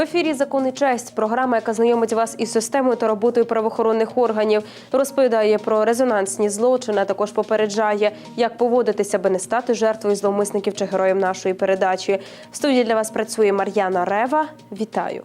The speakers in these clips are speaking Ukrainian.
ефірі «Закон і честь. Програма, яка знайомить вас із системою та роботою правоохоронних органів, розповідає про резонансні злочини, а також попереджає, як поводитися, аби не стати жертвою зловмисників чи героєм нашої передачі. В студії для вас працює Мар'яна Рева. Вітаю.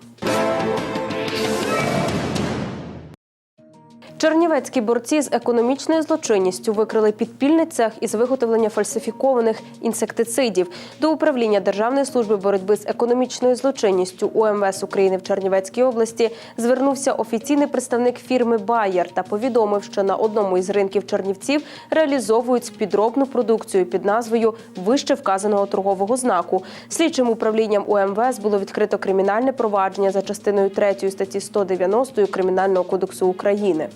Чернівецькі борці з економічною злочинністю викрили підпільний цех із виготовлення фальсифікованих інсектицидів. До управління Державної служби боротьби з економічною злочинністю УМВС України в Чернівецькій області звернувся офіційний представник фірми Байер та повідомив, що на одному із ринків Чернівців реалізовують підробну продукцію під назвою вище вказаного торгового знаку. Слідчим управлінням УМВС було відкрито кримінальне провадження за частиною 3 статті 190 Кримінального кодексу України.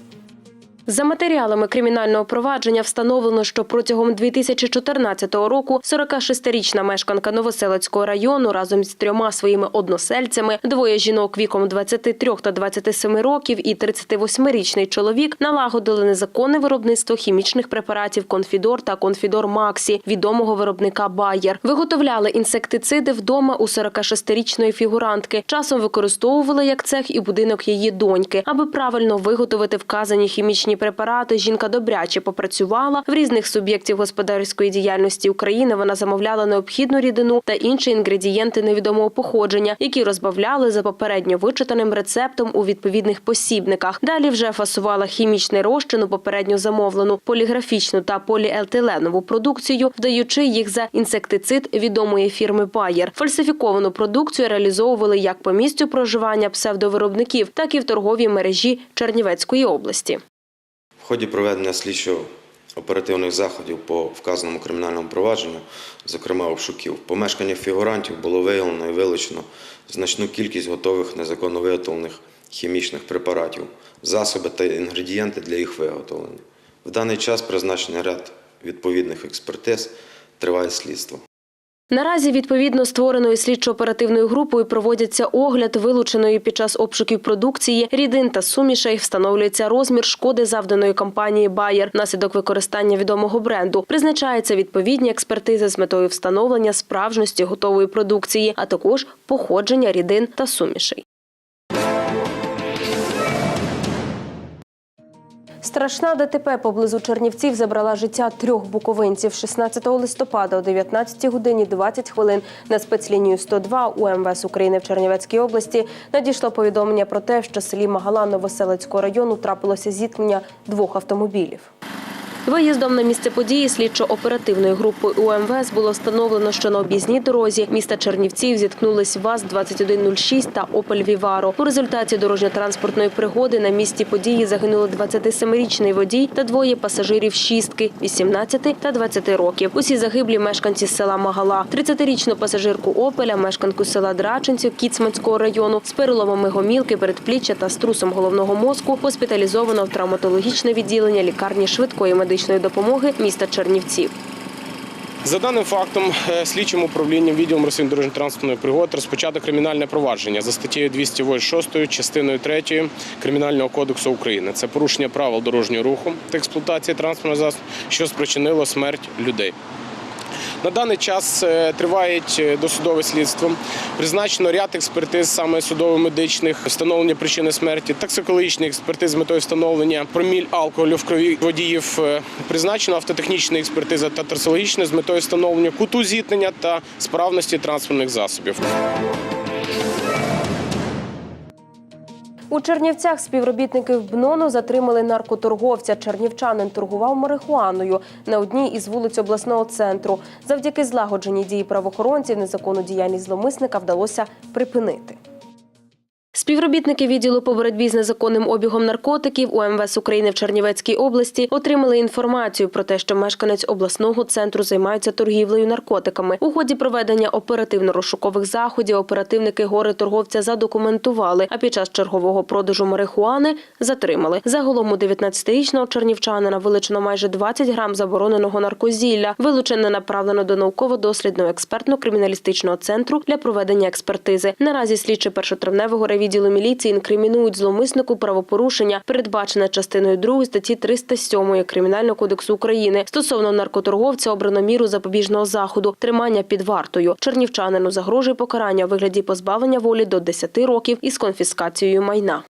За матеріалами кримінального провадження встановлено, що протягом 2014 року 46-річна мешканка Новоселицького району разом з трьома своїми односельцями, двоє жінок віком 23 та 27 років і 38-річний чоловік налагодили незаконне виробництво хімічних препаратів Конфідор та Конфідор Максі, відомого виробника Байер. Виготовляли інсектициди вдома у 46-річної фігурантки. Часом використовували як цех і будинок її доньки, аби правильно виготовити вказані хімічні препарати. Жінка добряче попрацювала в різних суб'єктів господарської діяльності України. Вона замовляла необхідну рідину та інші інгредієнти невідомого походження, які розбавляли за попередньо вичитаним рецептом у відповідних посібниках. Далі вже фасувала хімічний розчин у попередньо замовлену поліграфічну та поліетиленову продукцію, вдаючи їх за інсектицид відомої фірми Bayer. Фальсифіковану продукцію реалізовували як по місцю проживання псевдовиробників, так і в торговій мережі Чернівецької області. Ході проведення слідчо-оперативних заходів по вказаному кримінальному провадженню, зокрема обшуків, в помешканнях фігурантів було виявлено і вилучено значну кількість готових незаконно виготовлених хімічних препаратів, засоби та інгредієнти для їх виготовлення. В даний час призначений ряд відповідних експертиз, триває слідство. Наразі відповідно створеної слідчо-оперативною групою проводяться огляд вилученої під час обшуків продукції рідин та сумішей. Встановлюється розмір шкоди завданої компанії Bayer внаслідок використання відомого бренду. Призначаються відповідні експертизи з метою встановлення справжності готової продукції, а також походження рідин та сумішей. Страшна ДТП поблизу Чернівців забрала життя трьох буковинців 16 листопада о 19 годині 20 хвилин на спецлінію 102 УМВС України в Чернівецькій області надійшло повідомлення про те, що в селі Магала Новоселецького району трапилося зіткнення двох автомобілів. Виїздом на місце події слідчо-оперативною групою УМВС було встановлено, що на об'їзній дорозі міста Чернівців зіткнулись ВАЗ-2106 та «Опель Віваро». У результаті дорожньо-транспортної пригоди на місці події загинули 27-річний водій та двоє пасажирів шістки – 18 та 20 років. Усі загиблі мешканці села Магала. 30-річну пасажирку «Опеля», мешканку села Драченців Кіцманського району з переломами гомілки, передпліччя та струсом головного мозку госпіталізовано в травматологічне відділення лікарні швидкої медичної допомоги міста Чернівців. За даним фактом, е, слідчим управлінням відділом розслідування дорожньо-транспортної пригод розпочато кримінальне провадження за статтєю 286 частиною 3 Кримінального кодексу України. Це порушення правил дорожнього руху та експлуатації транспортного засобу, що спричинило смерть людей. На даний час е, триває е, досудове слідство. Призначено ряд експертиз, саме судово-медичних, встановлення причини смерті, токсикологічних експертиз з метою встановлення проміль алкоголю в крові водіїв. Е, Призначено автотехнічна експертиза та трасологічна з метою встановлення куту зіткнення та справності транспортних засобів. У Чернівцях співробітники БНОНу затримали наркоторговця. Чернівчанин торгував марихуаною на одній із вулиць обласного центру. Завдяки злагодженій дії правоохоронців незаконну діяльність зловмисника вдалося припинити. Співробітники відділу по боротьбі з незаконним обігом наркотиків УМВС України в Чернівецькій області отримали інформацію про те, що мешканець обласного центру займається торгівлею наркотиками. У ході проведення оперативно-розшукових заходів оперативники гори торговця задокументували, а під час чергового продажу марихуани затримали. Загалом у 19-річного чернівчанина вилучено майже 20 грам забороненого наркозілля. Вилучене направлено до науково-дослідного експертно-криміналістичного центру для проведення експертизи. Наразі слідчі першотравневого ревізії відділу міліції інкримінують зловмиснику правопорушення, передбачене частиною 2 статті 307 Кримінального кодексу України. Стосовно наркоторговця обрано міру запобіжного заходу тримання під вартою. Чернівчанину загрожує покарання у вигляді позбавлення волі до 10 років із конфіскацією майна.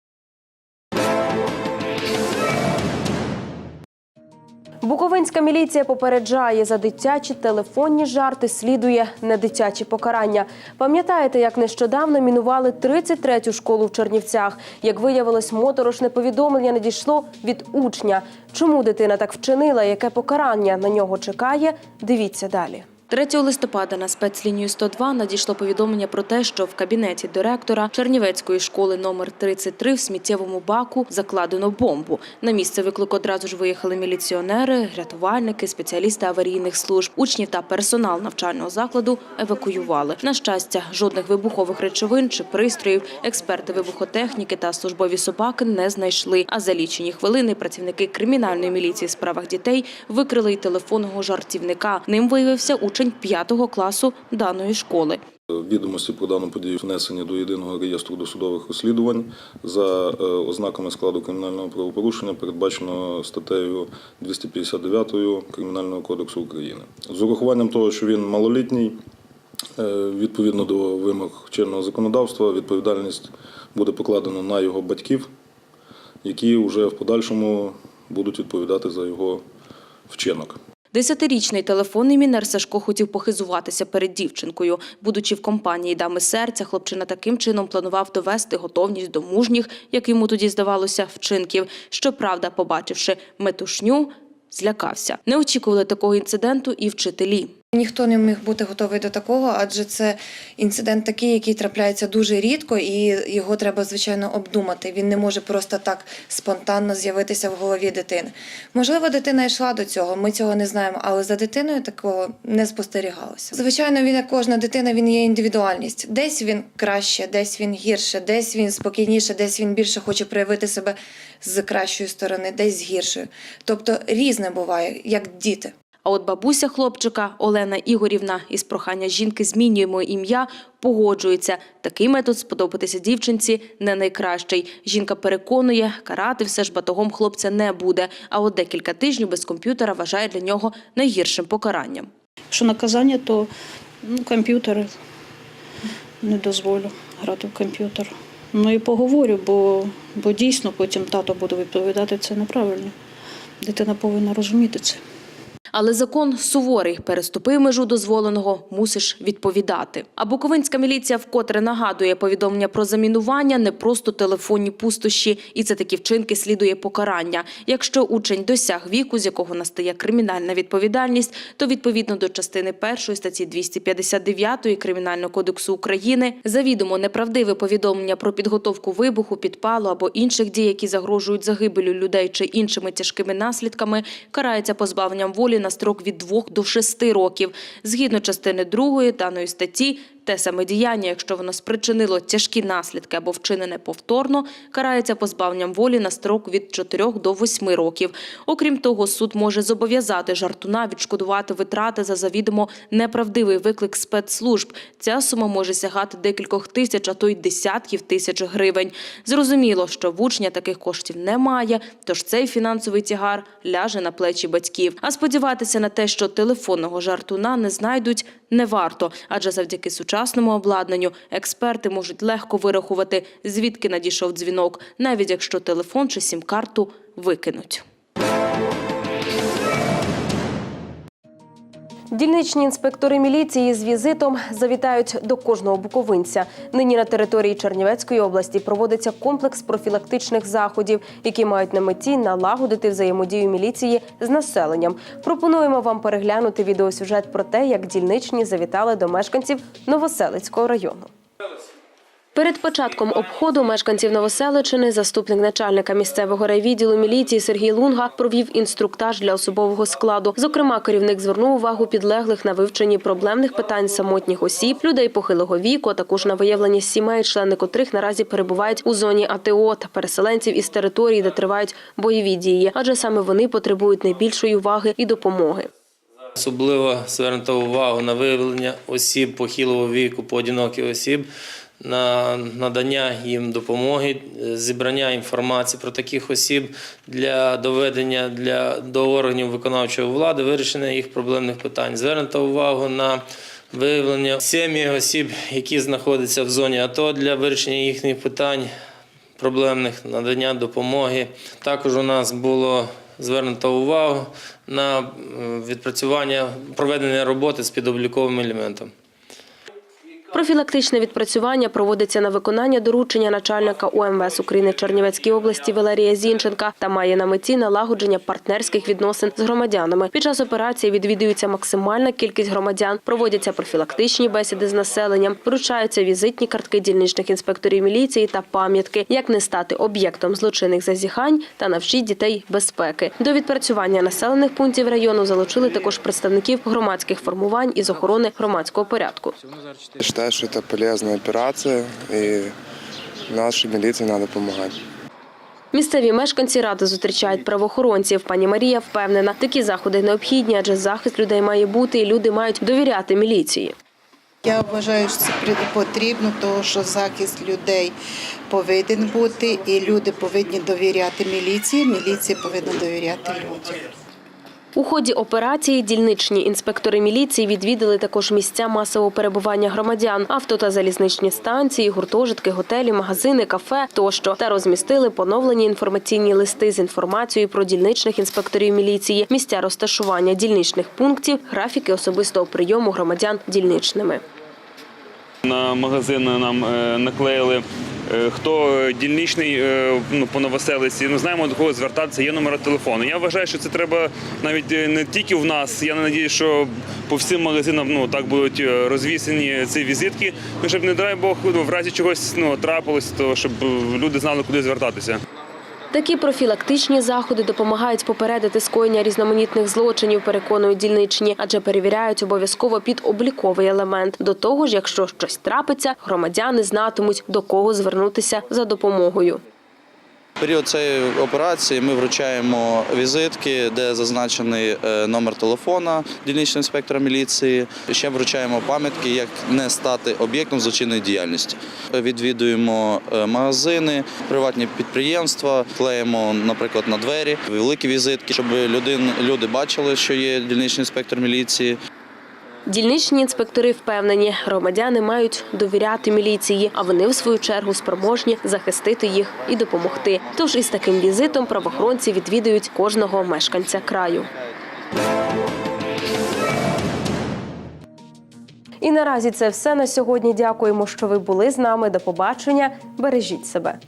Буковинська міліція попереджає за дитячі телефонні жарти слідує не дитячі покарання. Пам'ятаєте, як нещодавно мінували 33-ю школу в Чернівцях? Як виявилось, моторошне повідомлення надійшло від учня. Чому дитина так вчинила? Яке покарання на нього чекає? Дивіться далі. 3 листопада на спецлінію 102 надійшло повідомлення про те, що в кабінеті директора Чернівецької школи номер 33 в сміттєвому баку закладено бомбу. На місце виклику одразу ж виїхали міліціонери, рятувальники, спеціалісти аварійних служб. Учнів та персонал навчального закладу евакуювали. На щастя, жодних вибухових речовин чи пристроїв експерти вибухотехніки та службові собаки не знайшли. А за лічені хвилини працівники кримінальної міліції в справах дітей викрили й телефонного жартівника. Ним виявився учень 5 класу даної школи. Відомості про дану подію внесені до єдиного реєстру досудових розслідувань за е, ознаками складу кримінального правопорушення, передбачено статтею 259 Кримінального кодексу України. З урахуванням того, що він малолітній, е, відповідно до вимог чинного законодавства, відповідальність буде покладена на його батьків, які вже в подальшому будуть відповідати за його вчинок. Десятирічний телефонний мінер Сашко хотів похизуватися перед дівчинкою. Будучи в компанії дами серця, хлопчина таким чином планував довести готовність до мужніх, як йому тоді здавалося, вчинків. Щоправда, побачивши метушню, злякався. Не очікували такого інциденту і вчителі. Ніхто не міг бути готовий до такого, адже це інцидент такий, який трапляється дуже рідко, і його треба звичайно обдумати. Він не може просто так спонтанно з'явитися в голові дитини. Можливо, дитина йшла до цього, ми цього не знаємо, але за дитиною такого не спостерігалося. Звичайно, він як кожна дитина, він є індивідуальність. Десь він краще, десь він гірше, десь він спокійніше, десь він більше хоче проявити себе з кращої сторони, десь з гіршої. Тобто різне буває, як діти. А от бабуся хлопчика Олена Ігорівна із прохання жінки змінюємо ім'я, погоджується. Такий метод сподобатися дівчинці не найкращий. Жінка переконує, карати все ж батогом хлопця не буде. А от декілька тижнів без комп'ютера вважає для нього найгіршим покаранням. Якщо наказання, то ну, комп'ютер не дозволю грати в комп'ютер. Ну і поговорю, бо, бо дійсно потім тато буде відповідати це неправильно. Дитина повинна розуміти це. Але закон суворий. Переступив межу дозволеного, мусиш відповідати. А буковинська міліція вкотре нагадує повідомлення про замінування не просто телефонні пустощі, і це такі вчинки слідує покарання. Якщо учень досяг віку, з якого настає кримінальна відповідальність, то відповідно до частини першої статті 259 Кримінального кодексу України завідомо неправдиве повідомлення про підготовку вибуху, підпалу або інших дій, які загрожують загибелю людей чи іншими тяжкими наслідками, карається позбавленням волі на строк від 2 до 6 років. Згідно частини 2 даної статті, те саме діяння, якщо воно спричинило тяжкі наслідки або вчинене повторно, карається позбавленням волі на строк від 4 до 8 років. Окрім того, суд може зобов'язати жартуна відшкодувати витрати за завідомо неправдивий виклик спецслужб. Ця сума може сягати декількох тисяч, а то й десятків тисяч гривень. Зрозуміло, що в учня таких коштів немає, тож цей фінансовий тягар ляже на плечі батьків. А сподіватися на те, що телефонного жартуна не знайдуть, не варто, адже завдяки сучасному обладнанню експерти можуть легко вирахувати, звідки надійшов дзвінок, навіть якщо телефон чи сім-карту викинуть. Дільничні інспектори міліції з візитом завітають до кожного буковинця. Нині на території Чернівецької області проводиться комплекс профілактичних заходів, які мають на меті налагодити взаємодію міліції з населенням. Пропонуємо вам переглянути відеосюжет про те, як дільничні завітали до мешканців Новоселицького району. Перед початком обходу мешканців Новоселичини заступник начальника місцевого райвідділу міліції Сергій Лунга провів інструктаж для особового складу. Зокрема, керівник звернув увагу підлеглих на вивченні проблемних питань самотніх осіб, людей похилого віку, а також на виявлення сімей, члени котрих наразі перебувають у зоні АТО та переселенців із території, де тривають бойові дії, адже саме вони потребують найбільшої уваги і допомоги. Особливо звернуто увагу на виявлення осіб похилого віку, поодиноких осіб на надання їм допомоги, е, зібрання інформації про таких осіб для доведення для, до органів виконавчої влади, вирішення їх проблемних питань. Звернуто увагу на виявлення сім'ї осіб, які знаходяться в зоні АТО для вирішення їхніх питань проблемних надання допомоги. Також у нас було звернуто увагу на відпрацювання проведення роботи з підобліковим елементом. Профілактичне відпрацювання проводиться на виконання доручення начальника УМВС України Чернівецькій області Валерія Зінченка та має на меті налагодження партнерських відносин з громадянами. Під час операції відвідується максимальна кількість громадян, проводяться профілактичні бесіди з населенням, вручаються візитні картки дільничних інспекторів міліції та пам'ятки, як не стати об'єктом злочинних зазіхань та навчіть дітей безпеки. До відпрацювання населених пунктів району залучили також представників громадських формувань із охорони громадського порядку. Считаю, что это полезная операция, и нашей милиции надо помогать. Місцеві мешканці ради зустрічають правоохоронців. Пані Марія впевнена, такі заходи необхідні, адже захист людей має бути, і люди мають довіряти міліції. Я вважаю, що це потрібно, тому що захист людей повинен бути, і люди повинні довіряти міліції. Міліція повинна довіряти людям. У ході операції дільничні інспектори міліції відвідали також місця масового перебування громадян, авто та залізничні станції, гуртожитки, готелі, магазини, кафе тощо та розмістили поновлені інформаційні листи з інформацією про дільничних інспекторів міліції, місця розташування дільничних пунктів, графіки особистого прийому громадян дільничними. На магазин нам е, наклеїли. Е, Хто дільничний е, ну, по новоселиці, ну знаємо до кого звертатися, є номера телефону. Я вважаю, що це треба навіть е, не тільки в нас. Я не надію, що по всім магазинам ну так будуть е, розвісені ці візитки. Ну щоб не дай Бог, ну, в разі чогось ну трапилось, то щоб е, люди знали, куди звертатися. Такі профілактичні заходи допомагають попередити скоєння різноманітних злочинів, переконують дільничні, адже перевіряють обов'язково під обліковий елемент. До того ж, якщо щось трапиться, громадяни знатимуть до кого звернутися за допомогою. Період цієї операції ми вручаємо візитки, де зазначений е, номер телефона дільничного інспектора міліції. Ще вручаємо пам'ятки, як не стати об'єктом злочинної діяльності. Відвідуємо е, магазини, приватні підприємства, клеїмо, наприклад, на двері великі візитки, щоб люди бачили, що є дільничний інспектор міліції. Дільничні інспектори впевнені, громадяни мають довіряти міліції, а вони в свою чергу спроможні захистити їх і допомогти. Тож із таким візитом правоохоронці відвідують кожного мешканця краю. І наразі це все на сьогодні. Дякуємо, що ви були з нами. До побачення. Бережіть себе.